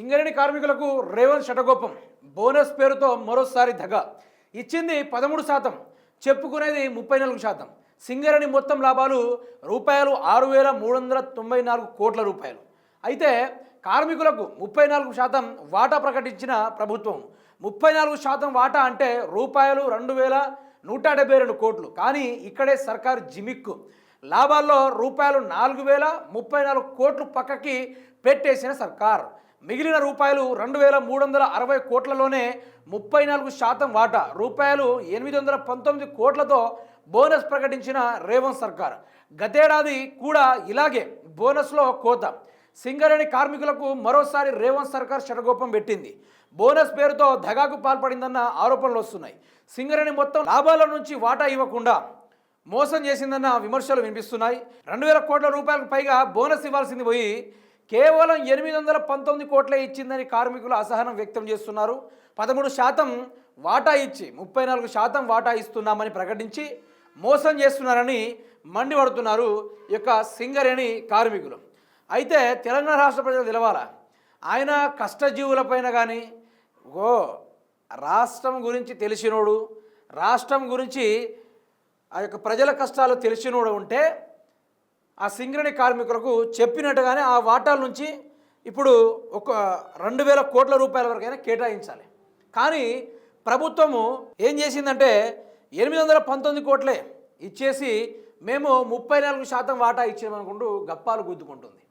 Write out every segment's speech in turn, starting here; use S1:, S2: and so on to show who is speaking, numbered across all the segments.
S1: సింగరేణి కార్మికులకు రేవంత్ శటగోపం. బోనస్ పేరుతో మరోసారి దగ ఇచ్చింది పదమూడు శాతం చెప్పుకునేది ముప్పై నాలుగు శాతం. సింగరేణి మొత్తం లాభాలు రూపాయలు ఆరు వేల మూడు వందల తొంభై నాలుగు కోట్ల రూపాయలు. అయితే కార్మికులకు ముప్పై నాలుగు శాతం వాటా ప్రకటించిన ప్రభుత్వం. ముప్పై నాలుగు శాతం వాటా అంటే రూపాయలు రెండు వేల నూట డెబ్బై రెండు కోట్లు. కానీ ఇక్కడే సర్కారు జిమిక్కు లాభాల్లో రూపాయలు నాలుగు వేల ముప్పై నాలుగు కోట్లు పక్కకి పెట్టేసిన సర్కారు. మిగిలిన రూపాయలు రెండు వేల మూడు వందల అరవై కోట్లలోనే ముప్పై నాలుగు శాతం వాటా రూపాయలు ఎనిమిది వందల పంతొమ్మిది కోట్లతో బోనస్ ప్రకటించిన రేవంత్ సర్కార్. గతేడాది కూడా ఇలాగే బోనస్లో కోత. సింగరేణి కార్మికులకు మరోసారి రేవంత్ సర్కార్ షడగోపం పెట్టింది. బోనస్ పేరుతో దగాకు పాల్పడిందన్న ఆరోపణలు వస్తున్నాయి. సింగరేణి మొత్తం లాభాల నుంచి వాటా ఇవ్వకుండా మోసం చేసిందన్న విమర్శలు వినిపిస్తున్నాయి. రెండు వేల కోట్ల రూపాయలకు పైగా బోనస్ ఇవ్వాల్సింది పోయి కేవలం ఎనిమిది వందల పంతొమ్మిది కోట్లే ఇచ్చిందని కార్మికులు అసహనం వ్యక్తం చేస్తున్నారు. పదమూడు శాతం వాటా ఇచ్చి ముప్పై నాలుగు శాతం వాటా ఇస్తున్నామని ప్రకటించి మోసం చేస్తున్నారని మండిపడుతున్నారు ఈ యొక్క సింగరేణి కార్మికులు. అయితే తెలంగాణ రాష్ట్ర ప్రజలు తెలవాలా? ఆయన కష్టజీవులపైన కానీ ఓ రాష్ట్రం గురించి తెలిసినోడు రాష్ట్రం గురించి ఆ యొక్క ప్రజల కష్టాలు తెలిసినోడు ఉంటే ఆ సింగరేణి కార్మికులకు చెప్పినట్టుగానే ఆ వాటాల నుంచి ఇప్పుడు ఒక రెండు వేల కోట్ల రూపాయల వరకైనా కేటాయించాలి. కానీ ప్రభుత్వము ఏం చేసిందంటే ఎనిమిది వందల పంతొమ్మిది కోట్లే ఇచ్చేసి మేము ముప్పై నాలుగు శాతం వాటా ఇచ్చామనుకుంటూ గప్పాలు గుద్దుకుంటుంది.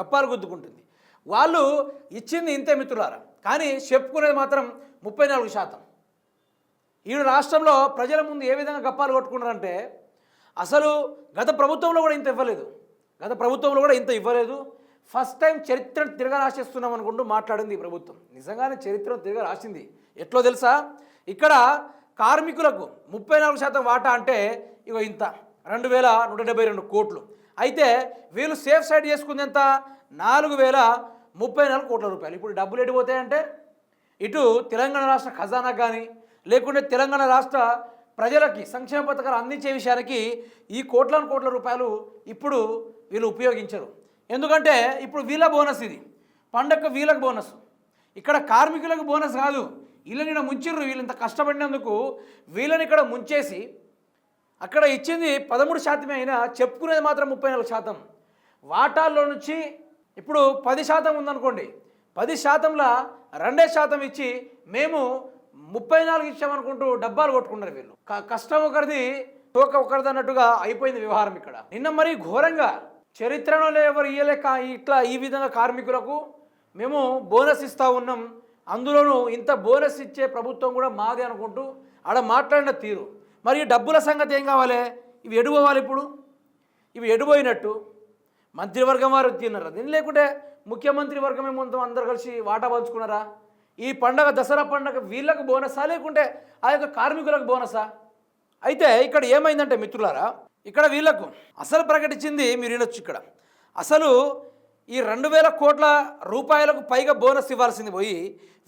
S1: గప్పాలు గుద్దుకుంటుంది. వాళ్ళు ఇచ్చింది ఇంతే మిత్రులారా. కానీ చెప్పుకునేది మాత్రం ముప్పై నాలుగు శాతం. ఈ రాష్ట్రంలో ప్రజల ముందు ఏ విధంగా గప్పాలు కొట్టుకున్నారంటే అసలు గత ప్రభుత్వంలో కూడా ఇంత ఇవ్వలేదు. గత ప్రభుత్వంలో కూడా ఇంత ఇవ్వలేదు. ఫస్ట్ టైం చరిత్ర తిరగ రాసేస్తున్నాం అనుకుంటూ మాట్లాడింది ఈ ప్రభుత్వం. నిజంగానే చరిత్రను తిరగ రాసింది. ఎట్లో తెలుసా? ఇక్కడ కార్మికులకు ముప్పై నాలుగు శాతం వాటా అంటే ఇగో ఇంత. రెండు వేల నూట డెబ్బై రెండు కోట్లు. అయితే వీళ్ళు సేఫ్ సైడ్ చేసుకుంది ఎంత? నాలుగు వేల ముప్పై నాలుగు కోట్ల రూపాయలు. ఇప్పుడు డబ్బులు ఎడిపోతాయంటే ఇటు తెలంగాణ రాష్ట్ర ఖజానా కానీ లేకుంటే తెలంగాణ రాష్ట్ర ప్రజలకి సంక్షేమ పథకాలు అందించే విషయానికి ఈ కోట్ల కోట్ల రూపాయలు ఇప్పుడు వీళ్ళు ఉపయోగించరు. ఎందుకంటే ఇప్పుడు వీళ్ళ బోనస్ ఇది. పండగ వీళ్ళకు బోనస్. ఇక్కడ కార్మికులకు బోనస్ కాదు. వీళ్ళని ఇక్కడ ముంచిర్రు వీళ్ళు. ఇంత కష్టపడినందుకు వీళ్ళని ఇక్కడ ముంచేసి అక్కడ ఇచ్చింది పదమూడు శాతమే అయినా చెప్పుకునేది మాత్రం ముప్పై నాలుగు శాతం. వాటాల్లో నుంచి ఇప్పుడు పది శాతం ఉందనుకోండి. పది శాతంలో రెండే శాతం ఇచ్చి మేము ముప్పై నాలుగు ఇచ్చామనుకుంటూ డబ్బాలు కొట్టుకున్నారు వీళ్ళు. కష్టం ఒకరిది తోక ఒకరిది అన్నట్టుగా అయిపోయింది వ్యవహారం ఇక్కడ. నిన్న మరి ఘోరంగా చరిత్రలో ఎవరు ఇయ్యలేక ఇట్లా ఈ విధంగా కార్మికులకు మేము బోనస్ ఇస్తా ఉన్నాం. అందులోనూ ఇంత బోనస్ ఇచ్చే ప్రభుత్వం కూడా మాదే అనుకుంటూ ఆడ మాట్లాడిన తీరు. మరి డబ్బుల సంగతి ఏం కావాలి? ఇవి ఎడుపోవాలి ఇప్పుడు? ఇవి ఎడిపోయినట్టు మంత్రివర్గం వారు తిన్నారా? దీని లేకుంటే ముఖ్యమంత్రి వర్గమే మొత్తం అందరు కలిసి వాటా పంచుకున్నారా? ఈ పండగ దసరా పండగ వీళ్ళకు బోనసా? లేకుంటే ఆ యొక్క కార్మికులకు బోనసా? అయితే ఇక్కడ ఏమైందంటే మిత్రులారా ఇక్కడ వీళ్ళకు అసలు ప్రకటించింది మీరు వినొచ్చు ఇక్కడ. అసలు ఈ రెండు వేల కోట్ల రూపాయలకు పైగా బోనస్ ఇవ్వాల్సింది పోయి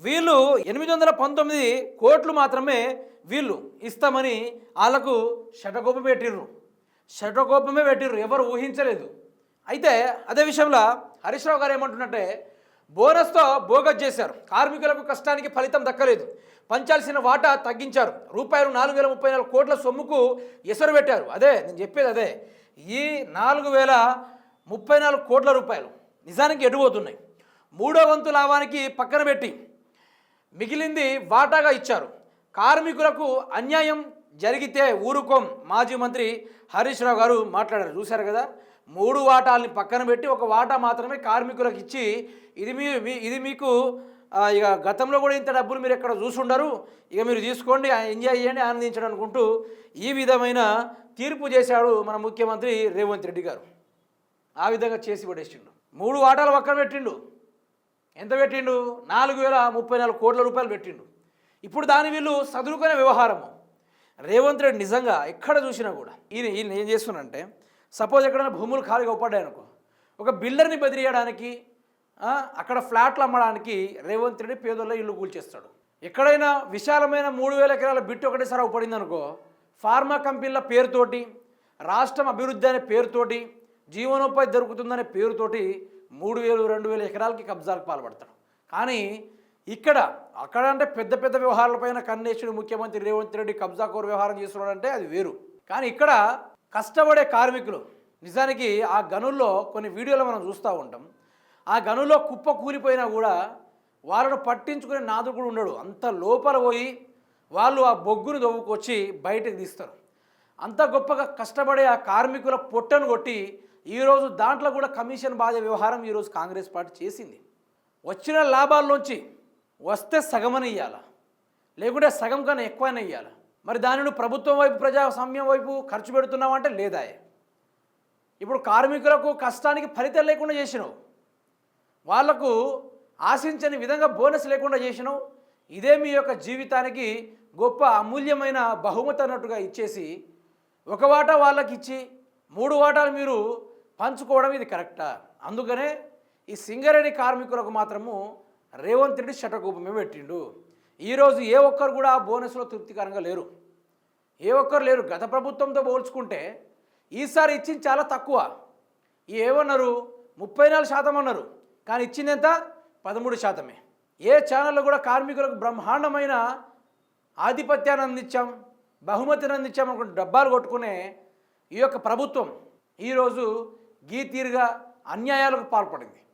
S1: వీళ్ళు ఎనిమిది వందల పంతొమ్మిది కోట్లు మాత్రమే వీళ్ళు ఇస్తామని వాళ్ళకు షటకోపం పెట్టిర్రు. షటకోపమే పెట్టిర్రు ఎవరు ఊహించలేదు. అయితే అదే విషయంలో హరీష్ రావు గారు ఏమంటున్నట్టే బోనస్తో బోగస్ చేశారు. కార్మికులకు కష్టానికి ఫలితం దక్కలేదు. పంచాల్సిన వాటా తగ్గించారు. రూపాయలు నాలుగు వేల ముప్పై నాలుగు కోట్ల సొమ్ముకు ఎసరు పెట్టారు. అదే నేను చెప్పేది అదే. ఈ నాలుగు వేల ముప్పై నాలుగు కోట్ల రూపాయలు నిజానికి ఎడిపోతున్నాయి మూడో వంతు లాభానికి పక్కన పెట్టి మిగిలింది వాటాగా ఇచ్చారు. కార్మికులకు అన్యాయం జరిగితే ఊరుకోం మాజీ మంత్రి హరీష్ రావు గారు మాట్లాడారు. చూశారు కదా? మూడు వాటాలని పక్కన పెట్టి ఒక వాటా మాత్రమే కార్మికులకు ఇచ్చి ఇది మీ ఇది మీకు ఇక గతంలో కూడా ఇంత డబ్బులు మీరు ఎక్కడ చూసుండరు. ఇక మీరు తీసుకోండి ఎంజాయ్ చేయండి ఆనందించండి అనుకుంటూ ఈ విధమైన తీర్పు చేశాడు మన ముఖ్యమంత్రి రేవంత్ రెడ్డి గారు. ఆ విధంగా చేసి పడేసిండు. మూడు వాటాలు పక్కన పెట్టిండు. ఎంత పెట్టిండు? నాలుగు వేల ముప్పై నాలుగు కోట్ల రూపాయలు పెట్టిండు. ఇప్పుడు దాని వీళ్ళు చదువుకునే వ్యవహారము. రేవంత్ రెడ్డి నిజంగా ఎక్కడ చూసినా కూడా ఈయన ఈయన ఏం చేస్తున్నానంటే సపోజ్ ఎక్కడైనా భూములు ఖాళీగా ఒప్పడ్డాయి అనుకో. ఒక బిల్డర్ని బెదిరియడానికి అక్కడ ఫ్లాట్లు అమ్మడానికి రేవంత్ రెడ్డి పేదోళ్ళ ఇల్లు కూల్చేస్తాడు. ఎక్కడైనా విశాలమైన మూడు వేల ఎకరాల బిట్టు ఒకటేసారి పడింది అనుకో ఫార్మా కంపెనీల పేరుతోటి రాష్ట్రం అభివృద్ధి అనే పేరుతోటి జీవనోపాధి దొరుకుతుందనే పేరుతోటి మూడు వేలు రెండు వేల ఎకరాలకి కబ్జాలకు పాల్పడతాడు. కానీ ఇక్కడ అక్కడ అంటే పెద్ద పెద్ద వ్యవహారాలపైన కన్నేశ్వరుడు ముఖ్యమంత్రి రేవంత్ రెడ్డి కబ్జాకోర్ వ్యవహారం చేస్తున్నాడంటే అది వేరు. కానీ ఇక్కడ కష్టపడే కార్మికులు. నిజానికి ఆ గనుల్లో కొన్ని వీడియోలు మనం చూస్తూ ఉంటాం. ఆ గనుల్లో కుప్ప కూలిపోయినా కూడా వాళ్ళను పట్టించుకునే నాదుడు కూడా ఉండడు. అంత లోపల పోయి వాళ్ళు ఆ బొగ్గును దొవ్వుకొచ్చి బయటకు తీస్తారు. అంత గొప్పగా కష్టపడే ఆ కార్మికుల పొట్టను కొట్టి ఈరోజు దాంట్లో కూడా కమిషన్ బాధ వ్యవహారం ఈరోజు కాంగ్రెస్ పార్టీ చేసింది. వచ్చిన లాభాల్లోంచి వస్తే సగమని ఇవ్వాలి లేకుంటే సగం కన్నా ఎక్కువైనా ఇవ్వాలి మరి దానిని ప్రభుత్వం వైపు ప్రజాస్వామ్యం వైపు ఖర్చు పెడుతున్నామంటే లేదా? ఇప్పుడు కార్మికులకు కష్టానికి ఫలితం లేకుండా చేసినావు. వాళ్ళకు ఆశించని విధంగా బోనస్ లేకుండా చేసినావు. ఇదే మీ యొక్క జీవితానికి గొప్ప అమూల్యమైన బహుమతి అన్నట్టుగా ఇచ్చేసి ఒక వాటా వాళ్ళకి ఇచ్చి మూడు వాటాలు మీరు పంచుకోవడం ఇది కరెక్టా? అందుకనే ఈ సింగరేణి కార్మికులకు మాత్రము రేవంత్ రెడ్డి శటకోపమే పెట్టిండు. ఈరోజు ఏ ఒక్కరు కూడా బోనస్లో తృప్తికరంగా లేరు. ఏ ఒక్కరు లేరు. గత ప్రభుత్వంతో పోల్చుకుంటే ఈసారి ఇచ్చింది చాలా తక్కువ. ఏమన్నారు? ముప్పై నాలుగు శాతం అన్నారు. కానీ ఇచ్చింది ఎంత? పదమూడు శాతమే. ఏ ఛానల్లో కూడా కార్మికులకు బ్రహ్మాండమైన ఆధిపత్యాన్ని అందించాం బహుమతిని అందించాం అనుకుంటే డబ్బాలు కొట్టుకునే ఈ యొక్క ప్రభుత్వం ఈరోజు గీ తీరుగా అన్యాయాలకు పాల్పడింది.